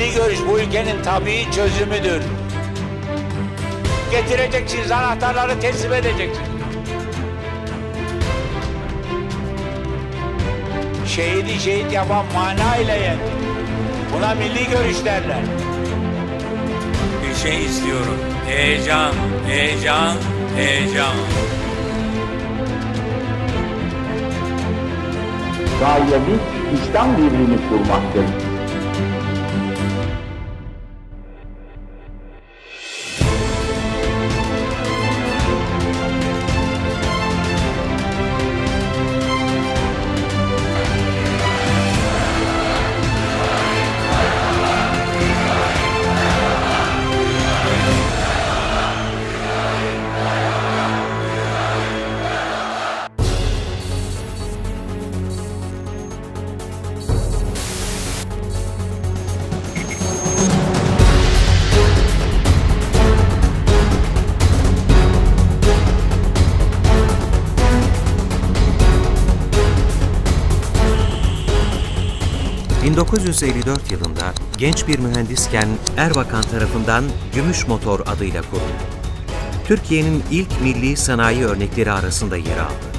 Milli görüş bu ülkenin tabii çözümüdür. Getireceksiniz anahtarları teslim edeceksiniz. Şehidi şehit yapan manayla yendi. Buna milli görüş derler. Bir şey istiyorum. Heyecan, heyecan, heyecan. Gayemiz İslam birliğini kurmaktır. ...1954 yılında genç bir mühendisken Erbakan tarafından Gümüş Motor adıyla kuruldu. Türkiye'nin ilk milli sanayi örnekleri arasında yer aldı.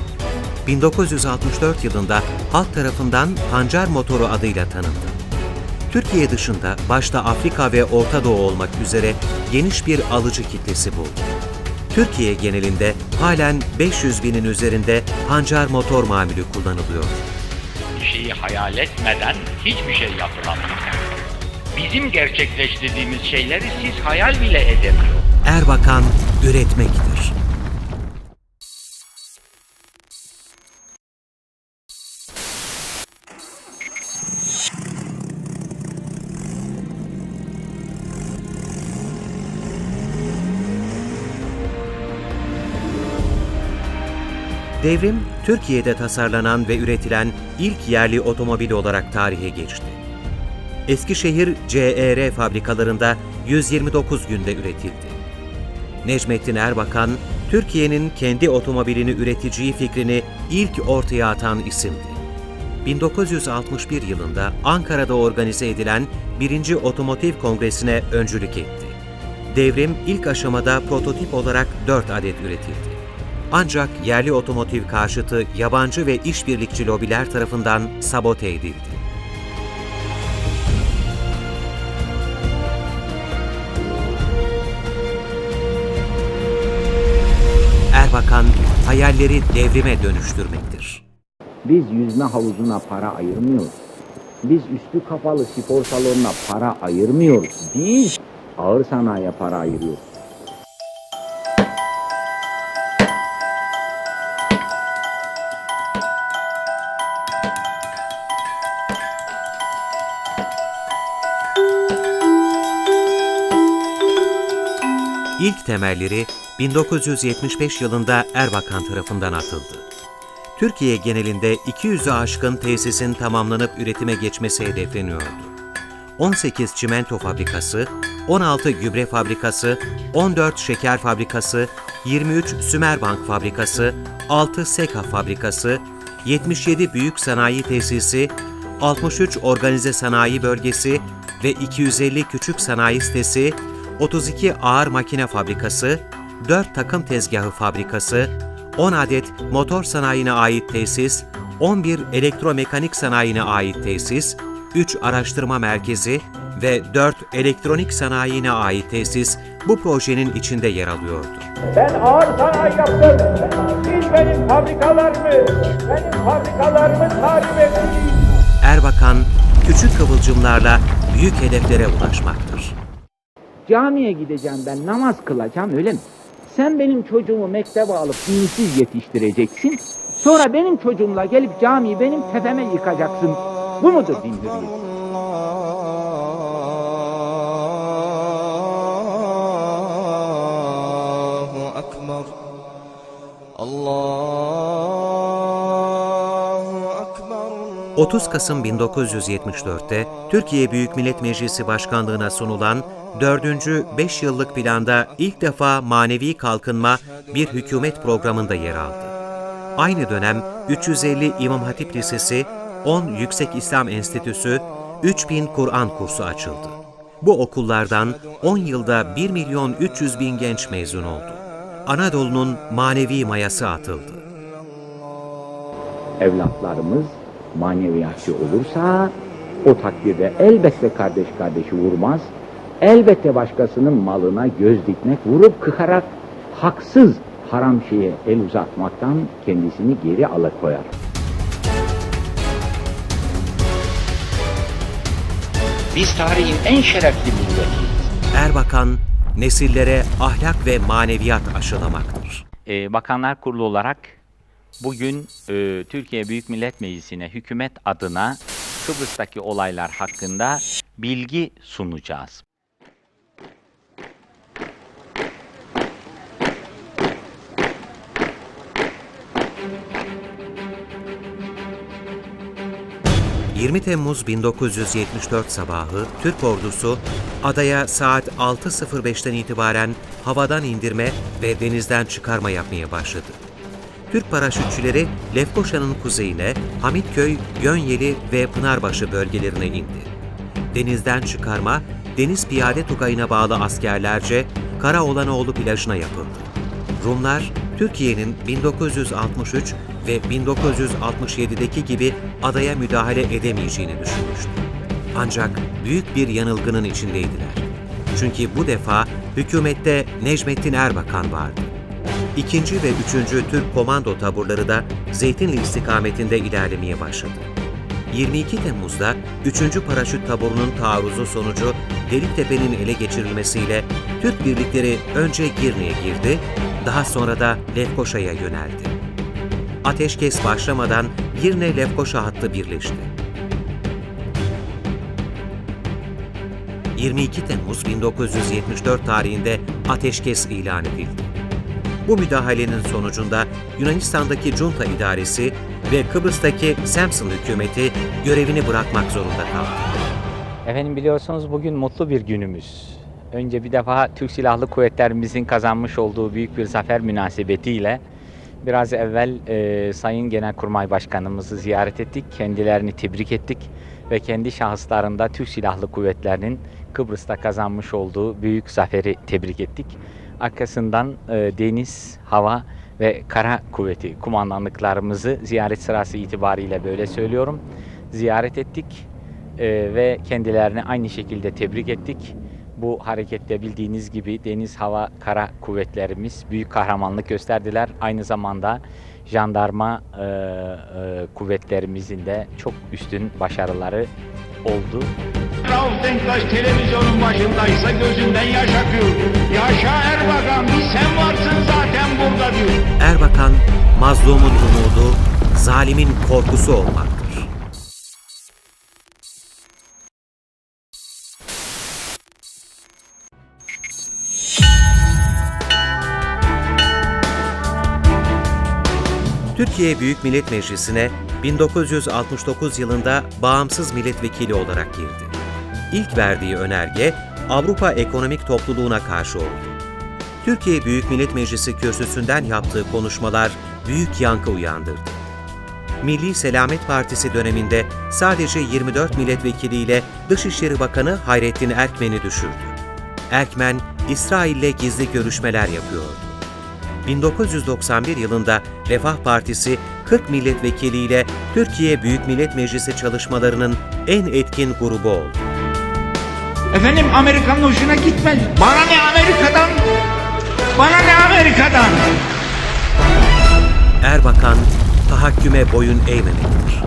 1964 yılında halk tarafından Pancar Motoru adıyla tanındı. Türkiye dışında başta Afrika ve Orta Doğu olmak üzere geniş bir alıcı kitlesi buldu. Türkiye genelinde halen 500 binin üzerinde pancar motor mamülü kullanılıyor. Bir şeyi hayal etmeden hiçbir şey yapılamıyor. Bizim gerçekleştirdiğimiz şeyleri siz hayal bile edemiyor. Erbakan üretmektir. Devrim, Türkiye'de tasarlanan ve üretilen ilk yerli otomobil olarak tarihe geçti. Eskişehir CER fabrikalarında 129 günde üretildi. Necmettin Erbakan, Türkiye'nin kendi otomobilini üreteceği fikrini ilk ortaya atan isimdi. 1961 yılında Ankara'da organize edilen 1. Otomotiv Kongresi'ne öncülük etti. Devrim ilk aşamada prototip olarak 4 adet üretildi. Ancak yerli otomotiv karşıtı yabancı ve işbirlikçi lobiler tarafından sabote edildi. Erbakan hayalleri devrime dönüştürmektir. Biz yüzme havuzuna para ayırmıyoruz. Biz üstü kapalı spor salonuna para ayırmıyoruz. Biz ağır sanayiye para ayırıyoruz. İlk temelleri 1975 yılında Erbakan tarafından atıldı. Türkiye genelinde 200'ü aşkın tesisin tamamlanıp üretime geçmesi hedefleniyordu. 18 çimento fabrikası, 16 gübre fabrikası, 14 şeker fabrikası, 23 Sümerbank fabrikası, 6 SEKA fabrikası, 77 büyük sanayi tesisi, 63 organize sanayi bölgesi ve 250 küçük sanayi sitesi, 32 ağır makine fabrikası, 4 takım tezgahı fabrikası, 10 adet motor sanayine ait tesis, 11 elektromekanik sanayine ait tesis, 3 araştırma merkezi ve 4 elektronik sanayine ait tesis bu projenin içinde yer alıyordu. Ben ağır sanayi yaptım. Siz benim fabrikalarımı, benim fabrikalarımı tarif edin. Erbakan, küçük kıvılcımlarla büyük hedeflere ulaşmaktır. Camiye gideceğim ben namaz kılacağım öyle mi? Sen benim çocuğumu mektebe alıp dinsiz yetiştireceksin. Sonra benim çocuğumla gelip camiyi benim tepeme yıkacaksın. Bu mudur din hürriyeti? 30 Kasım 1974'te Türkiye Büyük Millet Meclisi Başkanlığına sunulan 4. 5 yıllık planda ilk defa manevi kalkınma bir hükümet programında yer aldı. Aynı dönem 350 İmam Hatip Lisesi, 10 Yüksek İslam Enstitüsü, 3000 Kur'an kursu açıldı. Bu okullardan 10 yılda 1 milyon 300 bin genç mezun oldu. Anadolu'nun manevi mayası atıldı. Evlatlarımız maneviyatçı olursa o takdirde elbette kardeş kardeşi vurmaz. Elbette başkasının malına göz dikmek, vurup kıkarak haksız haram şeye el uzatmaktan kendisini geri alıkoyar. Biz tarihin en şerefli milletiyiz. Erbakan, nesillere ahlak ve maneviyat aşılamaktır. Ee, Bakanlar Kurulu olarak bugün e, Türkiye Büyük Millet Meclisi'ne hükümet adına Kıbrıs'taki olaylar hakkında bilgi sunacağız. — 20 Temmuz 1974 sabahı Türk ordusu adaya saat 6.05'ten itibaren havadan indirme ve denizden çıkarma yapmaya başladı. Türk paraşütçüleri Lefkoşa'nın kuzeyine, Hamitköy, Gönyeli ve Pınarbaşı bölgelerine indi. Denizden çıkarma, Deniz Piyade Tugayı'na bağlı askerlerce Karaolanoğlu plajına yapıldı. Rumlar, Türkiye'nin 1963 ve 1967'deki gibi adaya müdahale edemeyeceğini düşünmüştü. Ancak büyük bir yanılgının içindeydiler. Çünkü bu defa hükümette Necmettin Erbakan vardı. İkinci ve üçüncü Türk komando taburları da Zeytinli istikametinde ilerlemeye başladı. 22 Temmuz'da 3. Paraşüt taburunun taarruzu sonucu Deliktepe'nin ele geçirilmesiyle Türk birlikleri önce Girne'ye girdi, daha sonra da Lefkoşa'ya yöneldi. Ateşkes başlamadan Girne-Lefkoşa hattı birleşti. 22 Temmuz 1974 tarihinde ateşkes ilan edildi. Bu müdahalenin sonucunda Yunanistan'daki Junta idaresi ve Kıbrıs'taki Samson hükümeti görevini bırakmak zorunda kaldı. Efendim biliyorsunuz bugün mutlu bir günümüz. Önce bir defa Türk Silahlı Kuvvetlerimizin kazanmış olduğu büyük bir zafer münasebetiyle biraz evvel e, Sayın Genelkurmay Başkanımızı ziyaret ettik. Kendilerini tebrik ettik ve kendi şahıslarında Türk Silahlı Kuvvetleri'nin Kıbrıs'ta kazanmış olduğu büyük zaferi tebrik ettik. Arkasından e, deniz, hava ve kara kuvveti kumandanlıklarımızı ziyaret sırası itibariyle böyle söylüyorum. Ziyaret ettik e, ve kendilerini aynı şekilde tebrik ettik. Bu harekette bildiğiniz gibi deniz, hava, kara kuvvetlerimiz büyük kahramanlık gösterdiler. Aynı zamanda jandarma e, e, kuvvetlerimizin de çok üstün başarıları oldu. Rauf Denktaş televizyonun başındaysa gözünden yaş akıyor. Yaşa Erbakan bir sen varsın zaten burada diyor. Erbakan, mazlumun umudu, zalimin korkusu olmaktır. Türkiye Büyük Millet Meclisi'ne 1969 yılında bağımsız milletvekili olarak girdi. İlk verdiği önerge Avrupa Ekonomik Topluluğuna karşı oldu. Türkiye Büyük Millet Meclisi kürsüsünden yaptığı konuşmalar büyük yankı uyandırdı. Milli Selamet Partisi döneminde sadece 24 milletvekiliyle Dışişleri Bakanı Hayrettin Erkmen'i düşürdü. Erkmen, İsrail'le gizli görüşmeler yapıyordu. 1991 yılında Refah Partisi 40 milletvekiliyle Türkiye Büyük Millet Meclisi çalışmalarının en etkin grubu oldu. Efendim Amerika'nın hoşuna gitmez. Bana ne Amerika'dan? Bana ne Amerika'dan? Erbakan, tahakküme boyun eğmemektir.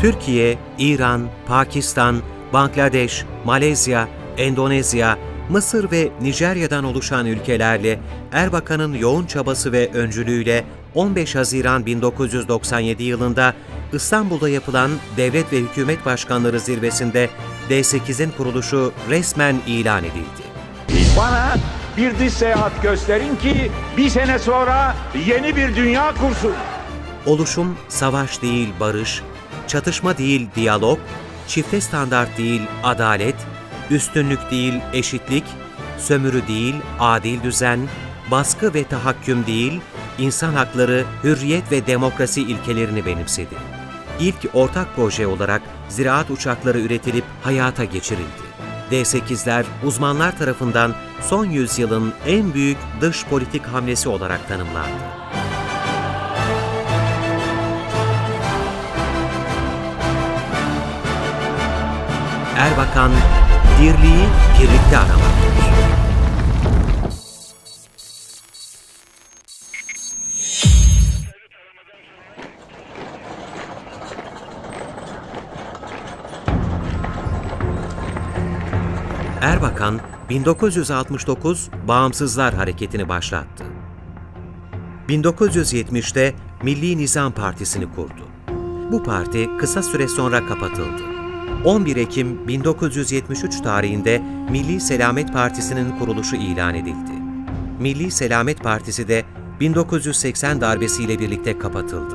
Türkiye, İran, Pakistan, Bangladeş, Malezya, Endonezya, Mısır ve Nijerya'dan oluşan ülkelerle Erbakan'ın yoğun çabası ve öncülüğüyle 15 Haziran 1997 yılında İstanbul'da yapılan Devlet ve Hükümet Başkanları Zirvesi'nde D8'in kuruluşu resmen ilan edildi. Bana bir dış seyahat gösterin ki bir sene sonra yeni bir dünya kursun. Oluşum savaş değil barış, çatışma değil diyalog, çifte standart değil adalet, üstünlük değil eşitlik, sömürü değil, adil düzen, baskı ve tahakküm değil, insan hakları, hürriyet ve demokrasi ilkelerini benimsedi. İlk ortak proje olarak ziraat uçakları üretilip hayata geçirildi. D-8'ler uzmanlar tarafından son yüzyılın en büyük dış politik hamlesi olarak tanımlandı. Erbakan, dirliği birlikte aramaktır. Erbakan, 1969 Bağımsızlar Hareketi'ni başlattı. 1970'te Milli Nizam Partisi'ni kurdu. Bu parti kısa süre sonra kapatıldı. 11 Ekim 1973 tarihinde Milli Selamet Partisi'nin kuruluşu ilan edildi. Milli Selamet Partisi de 1980 darbesiyle birlikte kapatıldı.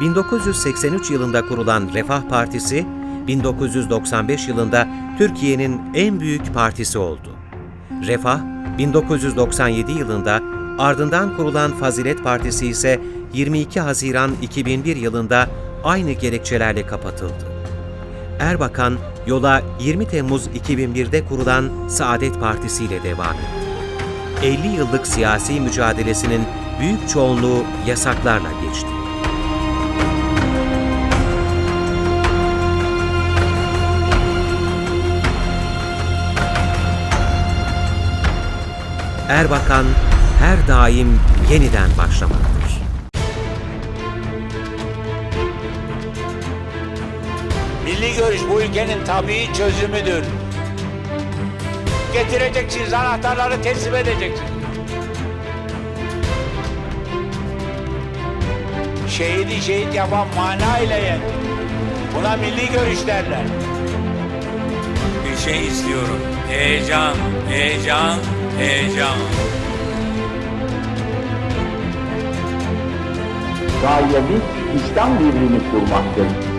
1983 yılında kurulan Refah Partisi, 1995 yılında Türkiye'nin en büyük partisi oldu. Refah, 1997 yılında ardından kurulan Fazilet Partisi ise 22 Haziran 2001 yılında aynı gerekçelerle kapatıldı. Erbakan yola 20 Temmuz 2001'de kurulan Saadet Partisi ile devam etti. 50 yıllık siyasi mücadelesinin büyük çoğunluğu yasaklarla geçti. Erbakan her daim yeniden başlamaktır. Milli görüş bu ülkenin tabii çözümüdür. Getireceksiniz anahtarları teslim edeceksiniz. Şehidi şehit yapan mana ile yendi. Buna milli görüş derler. Bir şey istiyorum. Heyecan, heyecan, heyecan. Gayemiz İslam birliğini kurmaktır.